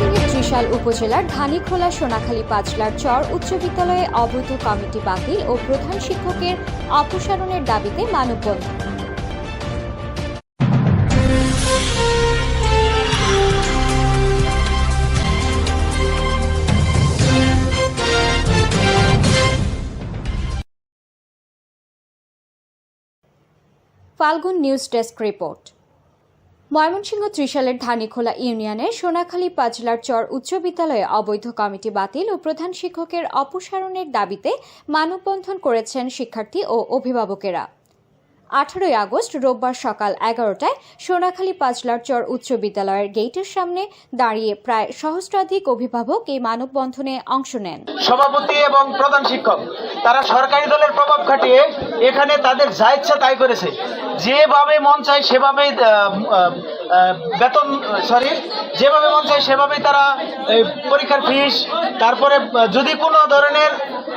ময়মনসিংহের ত্রিশাল উপজেলার ধানীখোলা সোনাখালী পাঁচলার চর উচ্চ বিদ্যালয়ে অবৈধ কমিটি বাতিল ও প্রধান শিক্ষকের অপসারণের দাবিতে মানববন্ধন। Falgun news desk report. Mymensingh ত্রিশালের Dhanikhola ইউনিয়নে সোনাখালী পাজলার চর উচ্চ বিদ্যালয়ে অবৈধ কমিটি বাতিল ও প্রধান শিক্ষকের অপসারণের দাবিতে মানববন্ধন করেছেন শিক্ষার্থী ও অভিভাবকেরা। আঠারোই আগস্ট রোববার সকাল এগারোটায় সোনাখালী পাজলার চর উচ্চ বিদ্যালয়ের গেটের সামনে দাঁড়িয়ে প্রায় সহস্রাধিক অভিভাবক এই মানববন্ধনে অংশ নেন। সভাপতি এবং প্রধান শিক্ষক, তারা সরকারি দলের প্রভাব খাটিয়ে এখানে তাদের যা ইচ্ছা তাই করেছে। যেভাবে মন চায় আহ, বেতন সরি যেভাবে মন চায় সেভাবেই তারা পরীক্ষার ফিস তারপরে যদি কোনো ধরনের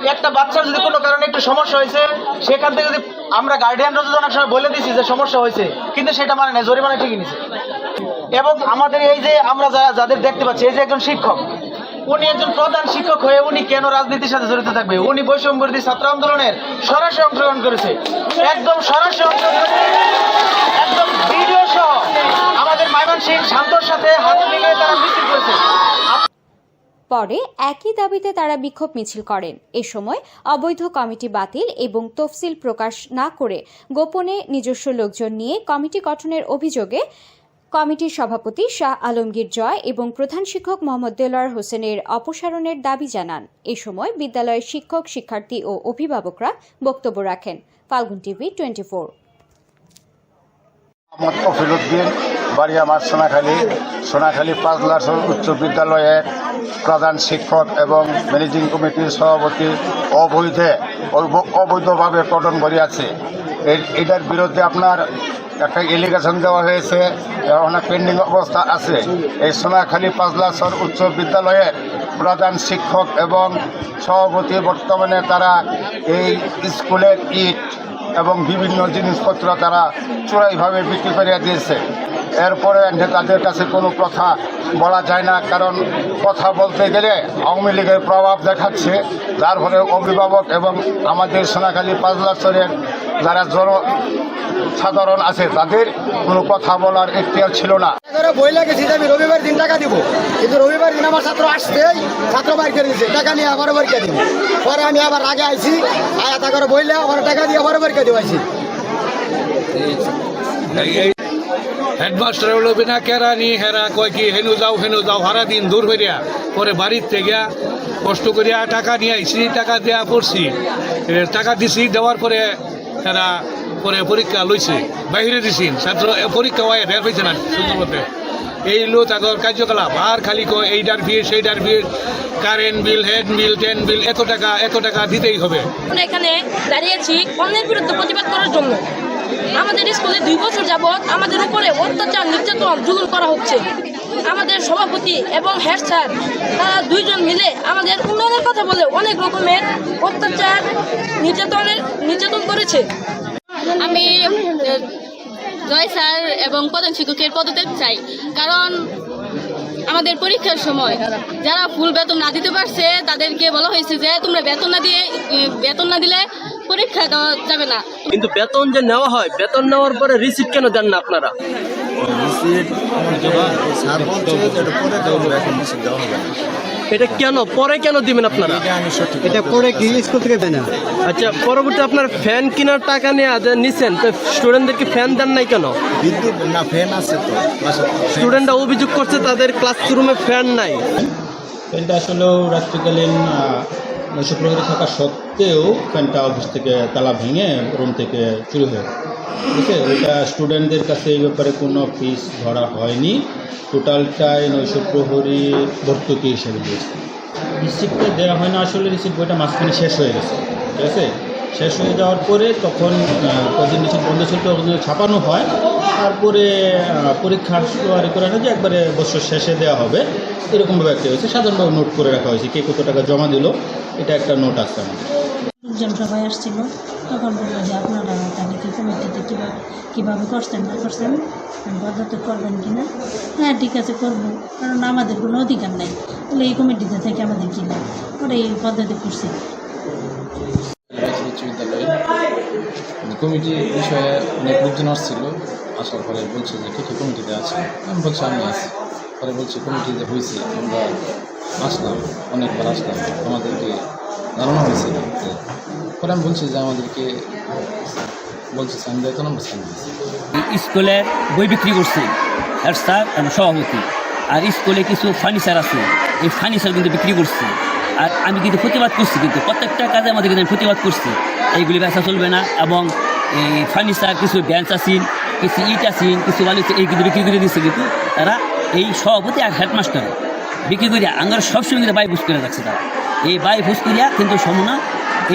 একটা বাচ্চার যদি কোনো কারণে একটু সমস্যা হয়েছে সেখান থেকে যদি আমরা গার্ডিয়ানরা যদি অনেক সময় বলে দিচ্ছি যে সমস্যা হয়েছে কিন্তু সেটা মানে না জরিমানা ঠিকই নিছে। এবং আমাদের এই যে আমরা যারা যাদের দেখতে পাচ্ছি এই যে একজন শিক্ষক উনি একজন প্রধান শিক্ষক হয়ে উনি কেন রাজনীতির সাথে জড়িত থাকবে? উনি বৈষম্য বিরোধী ছাত্র আন্দোলনের সরাসরি অংশগ্রহণ করেছে। একদম সরাসরি অংশগ্রহণ একদম ভিডিও সহ আমাদের ময়মনসিং শান্তর সাথে হাত মিলিয়ে তারা মিছিল করেছে। পরে একই দাবিতে তারা বিক্ষোভ মিছিল করেন। এ সময় অবৈধ কমিটি বাতিল এবং তফসিল প্রকাশ না করে গোপনে নিজস্ব লোকজন নিয়ে কমিটি গঠনের অভিযোগে কমিটির সভাপতি শাহ আলমগীর জয় এবং প্রধান শিক্ষক মোহাম্মদ দেলোয়ার হোসেনের অপসারণের দাবি জানান। এ সময় বিদ্যালয়ের শিক্ষক, শিক্ষার্থী ও অভিভাবকরা বক্তব্য রাখেন। Falgun TV twenty four. বাড়ি আমার সোনাখালী সোনাখালী পাঁচলাসর উচ্চ বিদ্যালয়ের প্রধান শিক্ষক এবং ম্যানেজিং কমিটির সভাপতি অবৈধে অবৈধভাবে কটন করিয়াছে। এটার বিরুদ্ধে আপনার একটা এলিগেশন দেওয়া হয়েছে অনেক পেন্ডিং অবস্থা আছে। এই সোনাখালী পাঁচলাসর উচ্চ বিদ্যালয়ে প্রধান শিক্ষক এবং সভাপতি বর্তমানে তারা এই স্কুলের ইট এবং বিভিন্ন জিনিসপত্র তারা চোরাইভাবে বিক্রি করিয়া দিয়েছে। এরপরে তাদের কাছে কোনো কথা বলা যায় না কারণ কথা বলতে গেলে আওয়ামী লীগের প্রভাব দেখাচ্ছে। যার ফলে অভিভাবক এবং আমাদের সোনাখালী পাঁচ লাখের যারা জন সাধারণ আছে তাদের কোনো কথা বলার এখতিয়ার ছিল না। বই লাগেছি যে আমি রবিবার দিন টাকা দিব। কিন্তু রবিবার দিন আমার ছাত্র আসতেই ছাত্র বাইর করে দিচ্ছে টাকা নিয়ে আবার পরীক্ষা দিব। পরে আমি আবার আগে আইছি আয়া তা করে বইলে আবার টাকা দিয়ে আবার পরীক্ষা দিব আইছি হেডমাস্টার হলো বিনা কেরানি হেরা, কয় কি, হেনু যাও হেনু যাও, হারা দিন দূর হইয়া, পরে বাড়ির থেকে কষ্ট করিয়া টাকা নিয়ে আইসি টাকা দেয়া পড়ছি টাকা দিছি, দেওয়ার পরে হেরা পরে পরীক্ষা লইছে, বাহিরে দিছি। ছাত্র পরীক্ষা হয়, বের হয়েছে না সুন্দর মতে এই লো তাদের কার্যকলাপ, আর খালি কয় এইটার ভিড় সেইটার ভিড় current bill, head bill, ten bill এত টাকা এত টাকা দিতেই হবে। এখানে দাঁড়িয়েছি অন্যের বিরুদ্ধে প্রতিবাদ করার জন্য। আমাদের স্কুলে দুই বছর যাবৎ আমাদের উপরে অত্যাচার, নির্যাতন জুলুম করা হচ্ছে। আমাদের সভাপতি এবং হেড স্যার, তারা দুইজন মিলে আমাদের উন্নয়নের কথা বলে অনেক রকমের অত্যাচার, নির্যাতনের, নির্যাতন করেছে। আমি জয় স্যার এবং প্রধান শিক্ষকের পদত্যাগ চাই। কারণ আমাদের পরীক্ষার সময় যারা ফুল বেতন না দিতে পারছে, তাদেরকে বলা হয়েছে যে তোমরা বেতন না দিয়ে বেতন না দিলে পরীক্ষা দেওয়া যাবে না। কিন্তু বেতন যে নেওয়া হয় বেতন নেওয়ার পরে রিসিপ্ট কেন দেন না আপনারা? এটা কেন পরে কেন দিবেন আপনারা? এটা করে কি স্কুল থেকে দেয় না? আচ্ছা পরবর্তী আপনার ফ্যান কেনার টাকা নিয়ে যে নিছেন তো স্টুডেন্টদেরকে ফ্যান দেন নাই কেন? বিদ্যুৎ না ফ্যান আছে তো স্টুডেন্টরা অভিযোগ করছে তাদের ক্লাসরুমে ফ্যান নাই। ফ্যানটা আসলেও রাত্রিকালীন নৈশ প্রহরী থাকা সত্ত্বেও ফ্যানটা অফিস থেকে তালা ভেঙে রুম থেকে চুরি হয়ে। ঠিক আছে? ওইটা স্টুডেন্টদের কাছে এই ব্যাপারে কোনো ফিস ধরা হয়নি। টোটালটাই নৈশ প্রহরী ভর্তুকি হিসেবে দিয়েছে। রিসিপ্টটা দেওয়া হয় না, আসলে রিসিপ্ট বইটা মাঝখানে শেষ হয়ে গেছে। ঠিক আছে? শেষ হয়ে যাওয়ার পরে তখন কদিন বন্ধ ছিল ছাপানো হয়। তারপরে আহ, পরীক্ষা আসলো আর করে না যে একবারে বছর শেষে দেওয়া হবে। এরকমভাবে একটা হয়েছে। সাধারণভাবে নোট করে রাখা হয়েছে কে কত টাকা জমা দিল। এটা একটা নোট আছে আমাদের। লোকজন সবাই আসছিল। তখন বলল যে আপনারা তাহলে কি কমিটিতে কীভাবে কীভাবে করছেন না করছেন? পদত্যাগ করবেন কি না? হ্যাঁ ঠিক আছে করব। কারণ আমাদের কোনো অধিকার নেই। তাহলে এই কমিটিতে থেকে আমাদের কী নেই ওরা এই পদ্ধতি করছে। কমিটি বিষয়ে অনেক লোকজন আসছিল, আসার পরে বলছে যে, কে কে কমিটিতে আছে? আমি বলছি, আমি আছি। পরে বলছি, কমিটি যে হয়েছে, আমরা আসলাম, অনেকবার আসলাম আমাদেরকে ধারণা হয়েছে। পরে আমি বলছি যে, আমাদেরকে বলছি দেয় তো আমরা সাইন দিয়েছি স্কুলে বই বিক্রি করছে হেড স্যার এবং সভাপতি। আর স্কুলে কিছু ফার্নিচার আছে, এই ফার্নিচার কিন্তু বিক্রি করছে। আর আমি কিন্তু প্রতিবাদ করছি কিন্তু, প্রত্যেকটা কাজে আমাদের কিন্তু আমি প্রতিবাদ করছি। এইগুলি ব্যবসা চলবে না এবং এই ফার্নিচার, কিছু বেঞ্চ আছেন, কিছু ইট আছেন, কিছু বালু এই কিন্তু বিক্রি করে দিচ্ছে কিন্তু তারা এই সভাপতি আর হেডমাস্টার। বিক্রি করিয়া আমার সবসময় কিন্তু বাই বুঝ করে রাখছে তারা। এই বাই বুঝ করিয়া কিন্তু সমনা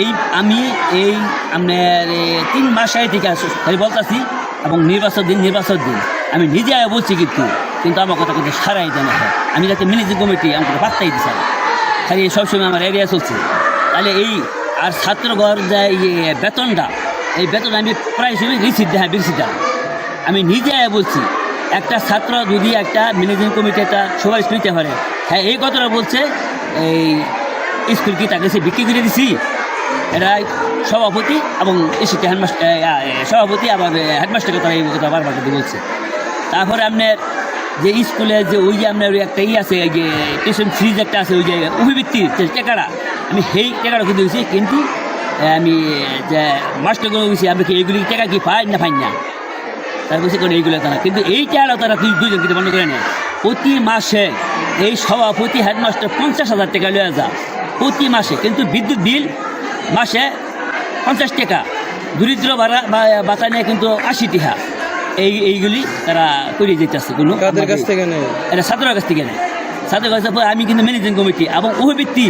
এই আমি এই আপনার তিন মাস আগে থেকে খালি বলতেছি, এবং নির্বাচন দিন নির্বাচন দিন। আমি নিজে আগে বলছি কিন্তু কিন্তু আমার কথা কিন্তু সারাই দেয় না হয়। আমি যাতে ম্যানেজিং কমিটি আমাকে পাত্তাই দিছে না। খালি সবসময় আমার এরিয়া চলছে। তাহলে এই আর ছাত্রঘর যে বেতনটা এই বেতন আমি প্রায় রিসিভ দেয় রিসিভ দেয় আমি নিজে বলছি, একটা ছাত্র যদি একটা ম্যানেজিং কমিটি একটা সুপারিশ নিতে পারে হ্যাঁ এই কথাটা বলছে, এই স্কুল কি তাকে সে বিক্রি করে দিছি? এরা সভাপতি এবং এসিতে হেডমাস্টার সভাপতি আবার হেডমাস্টারকে তারা এই কথা বারবার করে বলছে। তারপরে আপনার যে স্কুলে যে ওই যে আপনার একটা ই আছে যে টিউশন ফ্রিজ একটা আছে, ওই যে অভিবৃত্তি যে টাকাটা আমি সেই টাকাটা কিন্তু দিয়েছি, কিন্তু আমি যে মাস্টারগুলো দিয়েছি আপনি কি এইগুলি টাকা কি পাই না পাই না? তার বলছে কোনো এইগুলো তারা কিন্তু এই টাকাটা তারা দুই দুইজন কিন্তু বন্ধ করে নেয়। প্রতি মাসে এই সভাপতি হেডমাস্টার পঞ্চাশ হাজার টাকা লয়ে যা প্রতি মাসে। কিন্তু বিদ্যুৎ বিল মাসে পঞ্চাশ টাকা। দরিদ্র ভাড়া বাতা নেয় কিন্তু আশি টাকা। এই এইগুলি তারা করে যেতেছে কোনো কাছ থেকে এটা ছাত্রের কাছ থেকে নেয়। ছাত্রের কাছ আমি কিন্তু ম্যানেজিং কমিটি এবং অভিবৃত্তি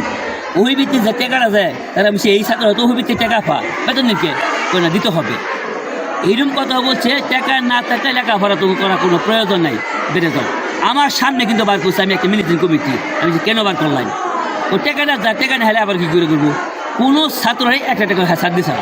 অভিবৃত্তি যে টেকাটা যায় তারা এই ছাত্র হয়তো অভিবৃত্তির টেকা পা বেতন করে না, দিতে হবে। এইরকম কথা বলছে, টাকা না থাকলে লেখাপড়া তো করার কোনো প্রয়োজন নাই বেতন আমার সামনে কিন্তু বার করছে, আমি একটা মিলিটারি কমিটি আমি কেন বার করলাম? ও টেকাটা যা, টেকা না হলে আবার কি করে করব? কোনো ছাত্রই একটা টাকা ছাড় দিছে